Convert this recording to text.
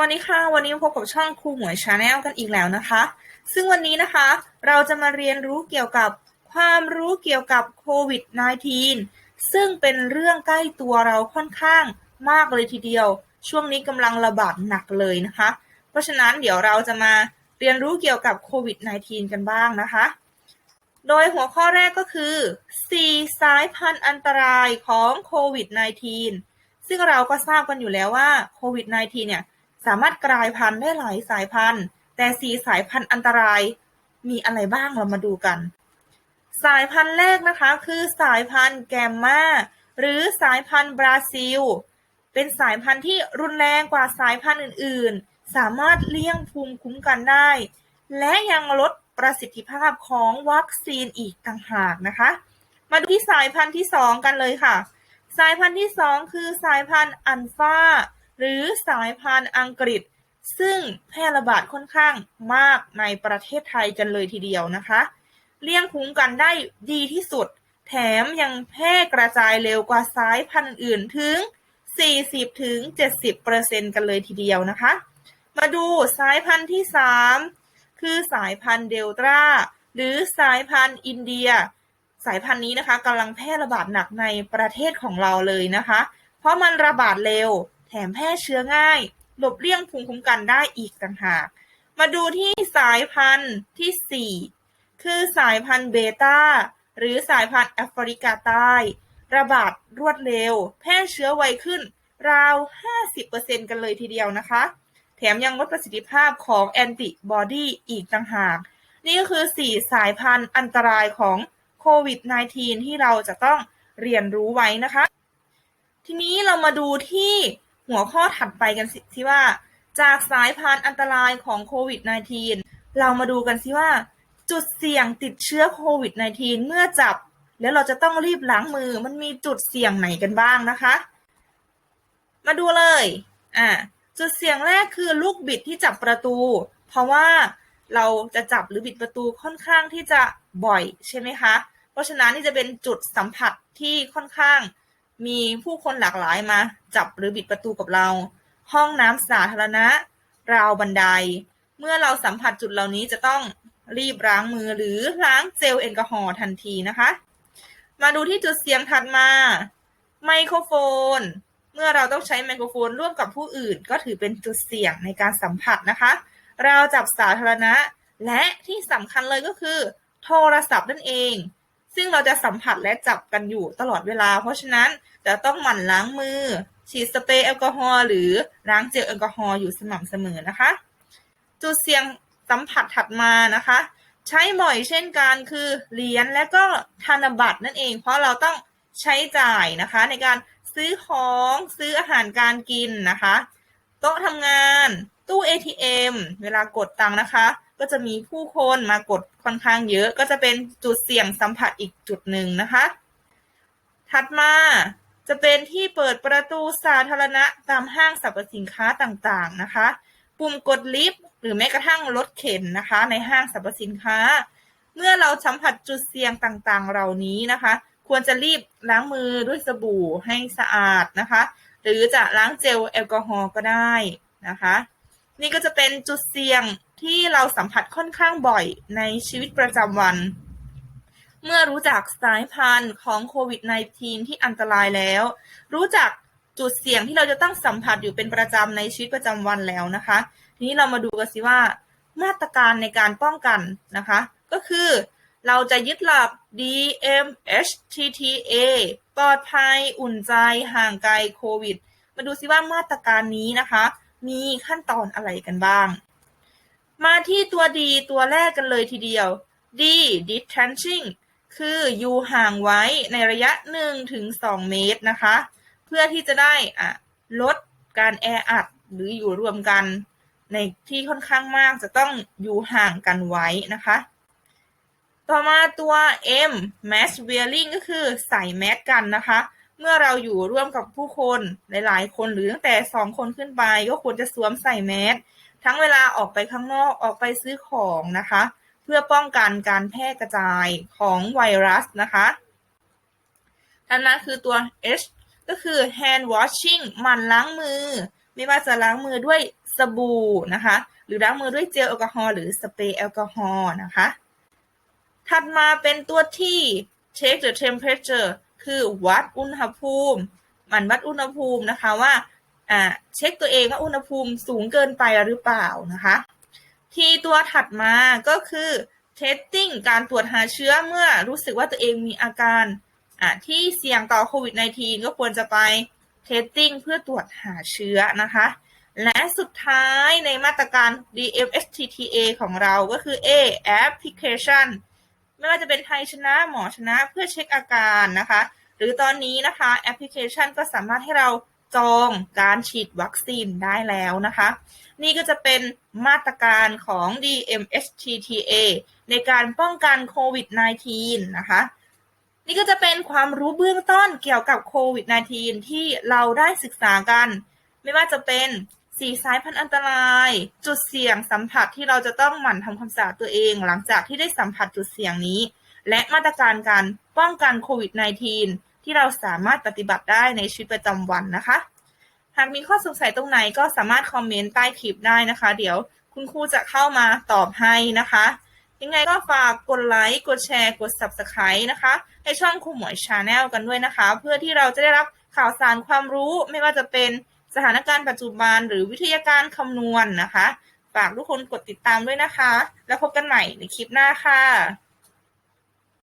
วัสดีค่ะ วันนี้พบกับช่องครูหมวยชาแนลกันอีกแล้วนะคะ ซึ่งวันนี้นะคะ เราจะมาเรียนรู้เกี่ยวกับความรู้เกี่ยวกับโควิด -19 ซึ่งเป็นเรื่องใกล้ตัวเราค่อนข้างมากเลยทีเดียว ช่วงนี้กำลังระบาดหนักเลยนะคะ เพราะฉะนั้นเดี๋ยวเราจะมาเรียนรู้เกี่ยวกับโควิด -19 กันบ้างนะคะ โดยหัวข้อแรกก็คือ 4 สายพันธุ์อันตรายของโควิด -19 ซึ่งเราก็ทราบกันอยู่แล้วว่าโควิด -19 เนี่ย สามารถกลายพันธุ์ได้หลายสายพันธุ์ แต่สีสายพันธุ์อันตรายมีอะไรบ้างเรามาดูกัน สายพันธุ์แรกนะคะ คือสายพันธุ์แกมมาหรือสายพันธุ์บราซิล เป็นสายพันธุ์ที่รุนแรงกว่าสายพันธุ์อื่น ๆ สามารถเลี่ยงภูมิคุ้มกันได้ และยังลดประสิทธิภาพของวัคซีนอีกต่างหากนะคะ มาดูที่สายพันธุ์ที่ 2 กันเลยค่ะ สายพันธุ์ที่ 2 คือสายพันธุ์อัลฟา หรือสายพันธุ์อังกฤษ ซึ่งแพร่ระบาดค่อนข้างมากในประเทศไทยกันเลยทีเดียวนะคะ เลี่ยงคุ้มกันได้ดีที่สุด แถมยังแพร่กระจายเร็วกว่าสายพันธุ์อื่นถึง 40ถึง70%กันเลยทีเดียวนะคะ มาดูสายพันธุ์ที่ 3 คือสายพันธุ์เดลต้าหรือสายพันธุ์อินเดีย สายพันธุ์นี้นะคะกำลังแพร่ระบาดหนักในประเทศของเราเลยนะคะ เพราะมันระบาดเร็ว แถมแพร่เชื้อง่าย หลบเลี่ยงภูมิคุ้มกันได้อีกต่างหาก มาดูที่สายพันธุ์ที่ 4 คือสายพันธุ์เบต้า หรือสายพันธุ์แอฟริกาใต้ ระบาดรวดเร็ว แพร่เชื้อไวขึ้นราว 50%กันเลยทีเดียวนะคะ แถมยังลดประสิทธิภาพของแอนติบอดีอีกต่างหาก นี่ก็คือ 4 สายพันธุ์อันตรายของโควิด -19 ที่เราจะต้องเรียนรู้ไว้นะคะ ทีนี้เรามาดูที่ หัวข้อถัดไปกันสิว่า จากสายพันธุ์อันตรายของโควิด -19 เรามาดูกันสิว่า จุดเสี่ยงติดเชื้อโควิด -19 เมื่อจับ แล้วเราจะต้องรีบล้างมือมันมีจุดเสี่ยงไหนกันบ้างนะคะ มาดูเลยอ่าจุดเสี่ยงแรกคือลูกบิดที่จับประตู เพราะว่าเราจะจับหรือบิดประตูค่อนข้างที่จะบ่อยใช่ไหมคะ เพราะฉะนั้นนี่จะเป็นจุดสัมผัสที่ค่อนข้าง มีผู้คนหลากหลายมาจับหรือบิดประตูกับเรา ห้องน้ำสาธารณะ ราวบันได เมื่อเราสัมผัสจุดเหล่านี้จะต้องรีบล้างมือหรือล้างเจลแอลกอฮอล์ทันทีนะคะ มาดูที่จุดเสียงถัดมา ไมโครโฟน เมื่อเราต้องใช้ไมโครโฟนร่วมกับผู้อื่น ก็ถือเป็นจุดเสี่ยงในการสัมผัสนะคะ เราจับสาธารณะ และที่สำคัญเลยก็คือ โทรศัพท์นั่นเอง ซึ่งเราจะสัมผัสและจับกันอยู่ตลอดเวลา เพราะฉะนั้นจะต้องหมั่นล้างมือ ฉีดสเปรย์แอลกอฮอล์หรือล้างเจลแอลกอฮอล์อยู่สม่ำเสมอนะคะ จุดเสี่ยงสัมผัสถัดมานะคะ ใช้บ่อยเช่นกันคือเหรียญและก็ธนบัตรนั่นเอง เพราะเราต้องใช้จ่ายนะคะ ในการซื้อของซื้ออาหารการกินนะคะโต๊ะทำงานตู้ ATM เวลากดตังค์นะคะ ก็จะมีผู้คนมากดค่อนข้างเยอะ ก็จะเป็นจุดเสี่ยงสัมผัสอีกจุดหนึ่งนะคะ ถัดมาจะเป็นที่เปิดประตูสาธารณะตามห้างสรรพสินค้าต่างๆนะคะ ปุ่มกดลิฟต์หรือแม้กระทั่งรถเข็นนะคะ ในห้างสรรพสินค้า เมื่อเราสัมผัสจุดเสี่ยงต่างๆ เหล่านี้นะคะ ควรจะรีบล้างมือด้วยสบู่ให้สะอาดนะคะ หรือจะล้างเจลแอลกอฮอล์ก็ได้นะคะ นี่ก็จะเป็นจุดเสี่ยง ที่เราสัมผัสค่อนข้างบ่อยในชีวิตประจำวัน เมื่อรู้จักสายพันธุ์ของโควิด -19 ที่อันตรายแล้ว รู้จักจุดเสี่ยงที่เราจะต้องสัมผัสอยู่เป็นประจำในชีวิตประจำวันแล้วนะคะ ทีนี้เรามาดูกันสิว่า มาตรการในการป้องกันนะคะ ก็คือเราจะยึดหลัก DMHTTA ปลอดภัยอุ่นใจห่างไกลโควิด มาดูซิว่ามาตรการนี้นะคะ มีขั้นตอนอะไรกันบ้าง มาที่ตัวดีตัวแรกกันเลยทีเดียว D distancing คืออยู่ห่างไว้ในระยะ 1-2 เมตรนะคะ เพื่อที่จะได้อะลดการแออัดหรืออยู่รวมกัน ในที่ค่อนข้างมากจะต้องอยู่ห่างกันไว้นะคะ ต่อมาตัว M mask wearing ก็คือใส่แมสกันนะคะ เมื่อเราอยู่ร่วมกับผู้คนหลายๆ คนหรือตั้งแต่ 2 คนขึ้นไปก็ควรจะสวมใส่แมส ทั้งเวลาออกไปข้างนอกออกไปซื้อของนะคะ เพื่อป้องกันการแพร่กระจายของไวรัสนะคะอันนั้นคือตัว H ก็คือ hand washing มันล้างมือ ไม่ว่าจะล้างมือด้วยสบู่นะคะ หรือล้างมือด้วยเจลแอลกอฮอล์หรือสเปรย์แอลกอฮอล์นะคะ ถัดมาเป็นตัวที่ check the temperature คือวัดอุณหภูมิ มันวัดอุณหภูมินะคะว่า อ่าเช็คตัวเองว่าอุณหภูมิสูงเกินไปหรือเปล่านะคะ ทีตัวถัดมาก็คือ testing การตรวจหาเชื้อเมื่อรู้สึกว่าตัวเองมีอาการอ่าที่เสี่ยงต่อโควิด -19 ก็ควรจะไป testing เพื่อตรวจหาเชื้อนะคะ และสุดท้ายในมาตรการ DMSTTA ของเราก็คือ A application ไม่ว่าจะเป็นไทยชนะหมอชนะเพื่อเช็คอาการนะคะ หรือตอนนี้นะคะแอปพลิเคชันก็สามารถให้เรา จองการฉีดวัคซีนได้แล้วนะคะ นี่ก็จะเป็นมาตรการของ DMSTTA ในการป้องกันโควิด -19 นะคะ นี่ก็จะเป็นความรู้เบื้องต้นเกี่ยวกับโควิด -19 ที่เราได้ศึกษากัน ไม่ว่าจะเป็นสีสายพันธุ์อันตราย จุดเสี่ยงสัมผัสที่เราจะต้องหมั่นทำความสะอาดตัวเอง หลังจากที่ได้สัมผัสจุดเสี่ยงนี้ และมาตรการการป้องกันโควิด -19 ที่เราสามารถปฏิบัติได้ในชีวิตประจำวันนะคะ หากมีข้อสงสัยตรงไหนก็สามารถคอมเมนต์ใต้คลิปได้นะคะ เดี๋ยวคุณครูจะเข้ามาตอบให้นะคะ ยังไงก็ฝากกดไลค์กดแชร์กด Subscribe นะคะให้ช่องครูหมวยชาแนลกันด้วยนะคะ เพื่อที่เราจะได้รับข่าวสารความรู้ไม่ว่าจะเป็นสถานการณ์ปัจจุบันหรือวิทยาการคำนวณนนะคะ ฝากทุกคนกดติดตามด้วยนะคะ แล้วพบกันใหม่ในคลิปหน้าค่ะ